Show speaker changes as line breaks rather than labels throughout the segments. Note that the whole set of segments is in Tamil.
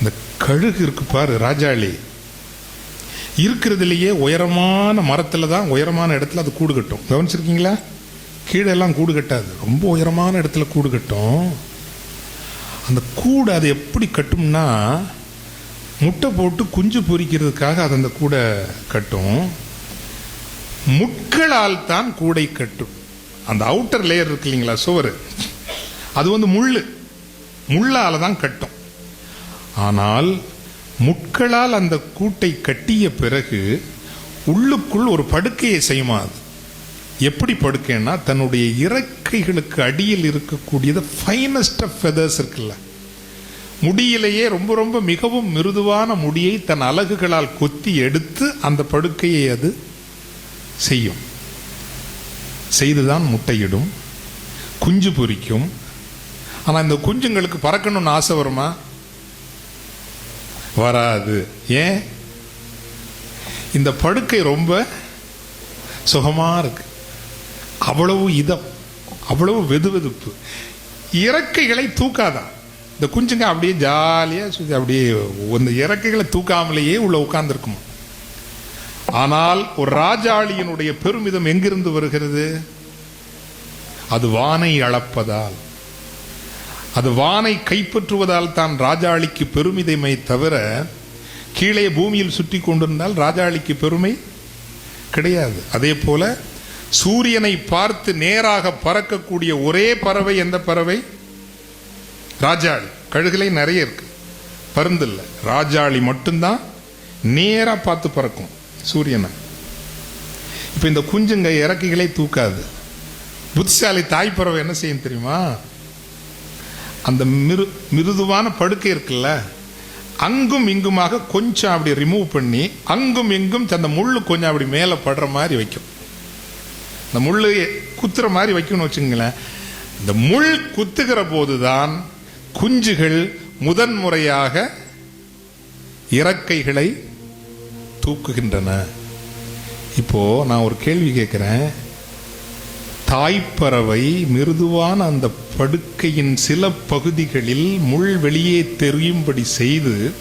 இந்த கழுகு இருக்கு பாரு ராஜாளி. இருக்கிறதுலையே உயரமான மரத்தில் தான் உயரமான இடத்துல அது கூடு கட்டும். கவனிச்சிருக்கீங்களா? கீழெல்லாம் கூடு கட்டாது. ரொம்ப உயரமான இடத்துல கூடு கட்டும். அந்த கூடு அது எப்படி கட்டும்னா முட்டை போட்டு குஞ்சு பொரிக்கிறதுக்காக அது அந்த கூடை கட்டும். முட்களால் தான் கூடை கட்டும். அந்த அவுட்டர் லேயர் இருக்கு இல்லைங்களா சுவர்? அது வந்து முள் முள்ளால் தான் கட்டும். ஆனால் முட்களால் அந்த கூட்டை கட்டிய பிறகு உள்ளுக்குள் ஒரு படுக்கையை செய்யுமா அது? எப்படி படுக்கைன்னா தன்னுடைய இறக்கைகளுக்கு அடியில் இருக்கக்கூடியது ஃபைனஸ்ட் ஆஃப் ஃபெதர்ஸ் இருக்குல்ல. முடியிலேயே ரொம்ப ரொம்ப மிகவும் மிருதுவான முடியை தன் அலகுகளால் கொத்தி எடுத்து அந்த படுக்கையை அது செய்யும். செய்துதான் முட்டையிடும். குஞ்சு பொரிக்கும். ஆனால் இந்த குஞ்சுங்களுக்கு பறக்கணும்னு ஆசை வருமா? வராது. ஏன்? இந்த படுக்கை ரொம்ப சுகமாக இருக்கு. அவ்வளவு இதம் அவ்வளவு வெதுவெதுப்பு. இறக்கைகளை தூக்காதான் இந்த குஞ்சுங்க அப்படியே ஜாலியாக சுற்றி அப்படியே இந்த இறக்கைகளை தூக்காமலேயே உள்ள உட்கார்ந்துருக்குமா? ஆனால் ஒரு ராஜாளியினுடைய பெருமிதம் எங்கிருந்து வருகிறது? அது வானை அளப்பதால். அது வானை கைப்பற்றுவதால் தான் ராஜாளிக்கு பெருமிதைமை தவிர கீழே பூமியில் சுற்றி கொண்டிருந்தால் ராஜாளிக்கு பெருமை கிடையாது. அதே போல சூரியனை பார்த்து நேராக பறக்கக்கூடிய ஒரே பறவை எந்த பறவை? ராஜாளி. கழுகுலை நிறைய இருக்கு. பருந்தில்ல. ராஜாளி மட்டும்தான் நேராக பார்த்து பறக்கும் சூரியனை. இப்போ இந்த குஞ்சுங்க இறக்கைகளை தூக்காது. புத்திசாலி தாய் பறவை என்ன செய்யும் தெரியுமா? அந்த மிரு மிருதுவான படுக்கை இருக்குல்ல அங்கும் இங்குமாக கொஞ்சம் அப்படி ரிமூவ் பண்ணி அங்கும் இங்கும் அந்த முள் கொஞ்சம் அப்படி மேலே படுற மாதிரி வைக்கும். இந்த முள்ளு குத்துற மாதிரி வைக்கணும்னு வச்சுங்களேன் இந்த முள் குத்துகிற போதுதான் குஞ்சுகள் முதன்முறையாக இறக்கைகளை தூக்குகின்றன. இப்போ நான் ஒரு கேள்வி கேட்குறேன். தாய்ப்பறவை மிருதுவான அந்த படுக்கையின் சில பகுதிகளில் முள் வெளியே தெரியும்படி செய்து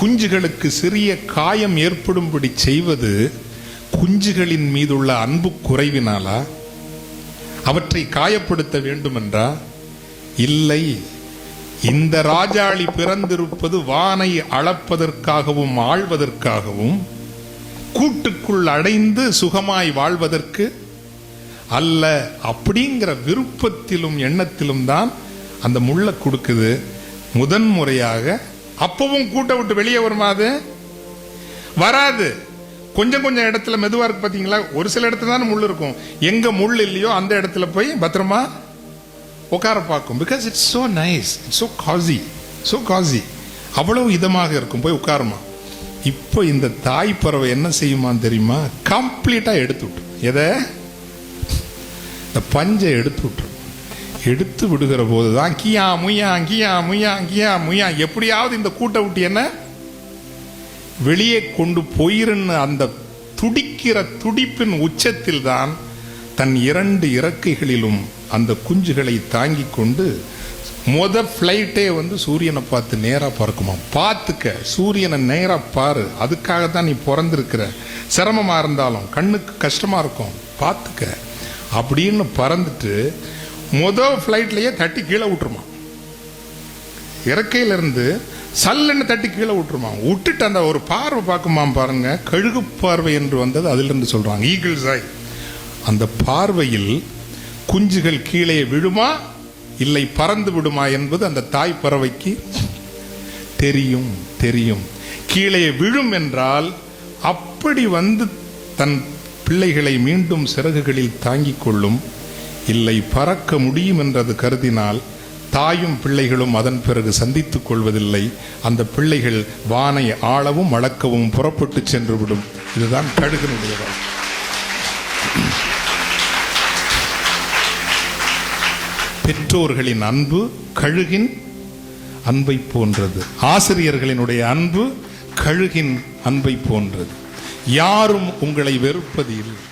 குஞ்சுகளுக்கு சிறிய காயம் ஏற்படும்படி செய்வது குஞ்சுகளின் மீதுள்ள அன்பு குறைவினாலா? அவற்றை காயப்படுத்த வேண்டுமென்றா? இல்லை. இந்த ராஜாளி பிறந்திருப்பது வானை அளப்பதற்காகவும் ஆழ்வதற்காகவும் கூட்டுக்குள் அடைந்து சுகமாய் வாழ்வதற்கு அல்ல. அப்படிங்கிற விருப்பத்திலும் எண்ணத்திலும் தான் அந்த முள்ளை கொடுக்குது. முதன் முறையாக அப்பவும் கூட்ட விட்டு வெளியே வருமா அது? வராது. கொஞ்சம் கொஞ்சம் இடத்துல மெதுவா இருக்கு பாத்தீங்களா? ஒரு சில இடத்துல தான் முள் இருக்கும். எங்க முள் இல்லையோ அந்த இடத்துல போய் பத்திரமா உட்கார பார்க்கும். Because it's so nice it's so cosy so cosy அவ்வளவு இதமாக இருக்கும் போய் உட்காருமா. இப்போ இந்த தாய் பறவை என்ன செய்யுமான்னு தெரியுமா? கம்ப்ளீட்டா எடுத்து விட்டு. எதை? இந்த பஞ்சை எடுத்து விட்டுரும் எடுத்து விடுகிற போது தான் கியா முயா கியா முயா கியா முயா. எப்படியாவது இந்த கூட்டை விட்டு என்ன? வெளியே கொண்டு போயிருன்னு அந்த துடிக்கிற துடிப்பின் உச்சத்தில் தான் தன் இரண்டு இறக்கைகளிலும் அந்த குஞ்சுகளை தாங்கி கொண்டு மொத ஃப்ளைட்டே வந்து சூரியனை பார்த்து நேராக பறக்குமா பார்த்துக்க சூரியனை நேராக பாரு. அதுக்காக தான் நீ பிறந்திருக்கிற. சிரமமாக இருந்தாலும் கண்ணுக்கு கஷ்டமாக இருக்கும். பார்த்துக்க. அப்படின்னு பறந்துட்டு மொதல் ஃப்ளைட்லேயே தட்டி கீழே விட்டுருமா இறக்கையிலிருந்து சல்லுன்னு தட்டி கீழே விட்டுருமா விட்டுட்டு அந்த ஒரு பார்வை பார்க்குமா பாருங்க. கழுகு பார்வை என்று வந்தது அதிலிருந்து சொல்கிறாங்க ஈகிள்ஸ் ஆய் அந்த பார்வையில் குஞ்சுகள் கீழே விழுமா? இல்லை பறந்து விடுமா என்பது அந்த தாய் பறவைக்கு தெரியும் தெரியும். கீழே விழும் என்றால் அப்படி வந்து தன் பிள்ளைகளை மீண்டும் சிறகுகளில் தாங்கிக் கொள்ளும் இல்லை பறக்க முடியும் என்றது கருதினால் தாயும் பிள்ளைகளும் அதன் பிறகு சந்தித்துக் கொள்வதில்லை. அந்த பிள்ளைகள் வானை ஆளவும் அளக்கவும் புறப்பட்டு சென்று விடும் இதுதான் கழுகனுடைய பெற்றோர்களின் அன்பு கழுகின் அன்பை போன்றது. ஆசிரியர்களினுடைய அன்பு கழுகின் அன்பை போன்றது. யாரும் உங்களை வெறுப்பது இல்லை